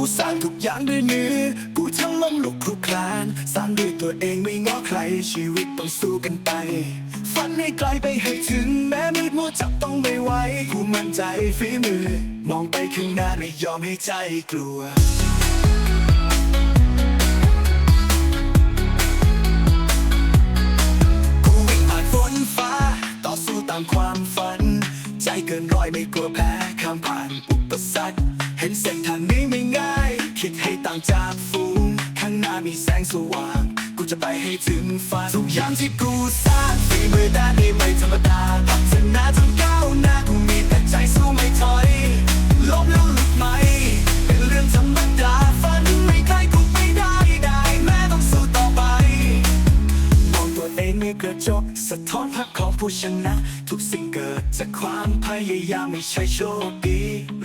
กูสร้างทุกอย่างด้วยมือกูทั้งล้มลุกคลุกคลาน สร้างด้วยตัวเองไม่ง้อใคร ชีวิตต้องสู้กันไป ฝันให้ไกลไปให้ถึงแม้มืดมัวจับต้องไม่ไหว กูมั่นใจฝีมือ มองไปข้างหน้าไม่ยอมให้ใจกลัวกูวิ่งผ่านฝนฟ้าต่อสู้ตามความฝัน ใจเกินร้อยไม่กลัวแพ้ข้ามผ่านอุปสรรคเห็นเส้นางจากฝูง ข้างหน้ามีแสงสว่าง กูจะไปให้ถึงฝันทุกอย่างที่กูสร้างฝีมือด้านนี้ไม่ธรรมดาพัฒนาจนก้าวหน้ากูมีแต่ใจสู้ไม่ถอยล้มแล้วลุกไหม เป็นเรื่องธรรมดาฝันไม่ใกลกูไม่ได้ได้แม้ต้องสู้ต่อไป มองตัวเองในกระจก สะท้อนภาพของผู้ชนะ ทุกสิ่งเกิดจากความพยายามไม่ใช่โชคดี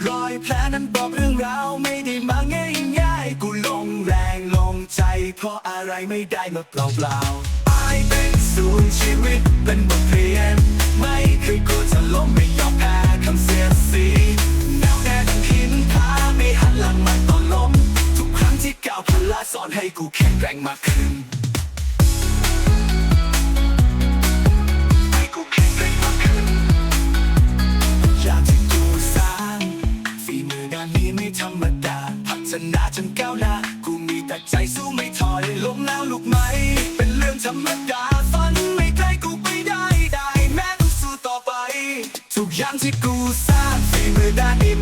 รอยแผลนั้นบอกเรื่องราวไม่ได้มาง่ายง่าย เพราะอะไรไม่ได้มาเปล่าเปล่าๆอเป็นศูนย์ชีวิตเป็นบทเรียน ไม่เคยกลัวจะล้มไม่ยอมแพ้คำเสียสีแนวแน่ดังหินผาไม่หันหลังมันต่อนล้ม ทุกครั้งที่ก้าวพลาดสอนให้กูแข็งแกร่งมากขึ้นให้กูแข็งแรงมากขึ้นอยากที่กูสร้างฝีมืองานนี้ไม่ธรรมดาพัฒนาจนก้าวหน้า ใจสู้ไม่ถอยล้มแล้วลุกไหม เป็นเรื่องธรรมดาฝันไม่ไกลกูไปได้ได้ แม้ต้องสู้ต่อไป ทุกอย่างที่กูสร้างฝีมือด้านนี้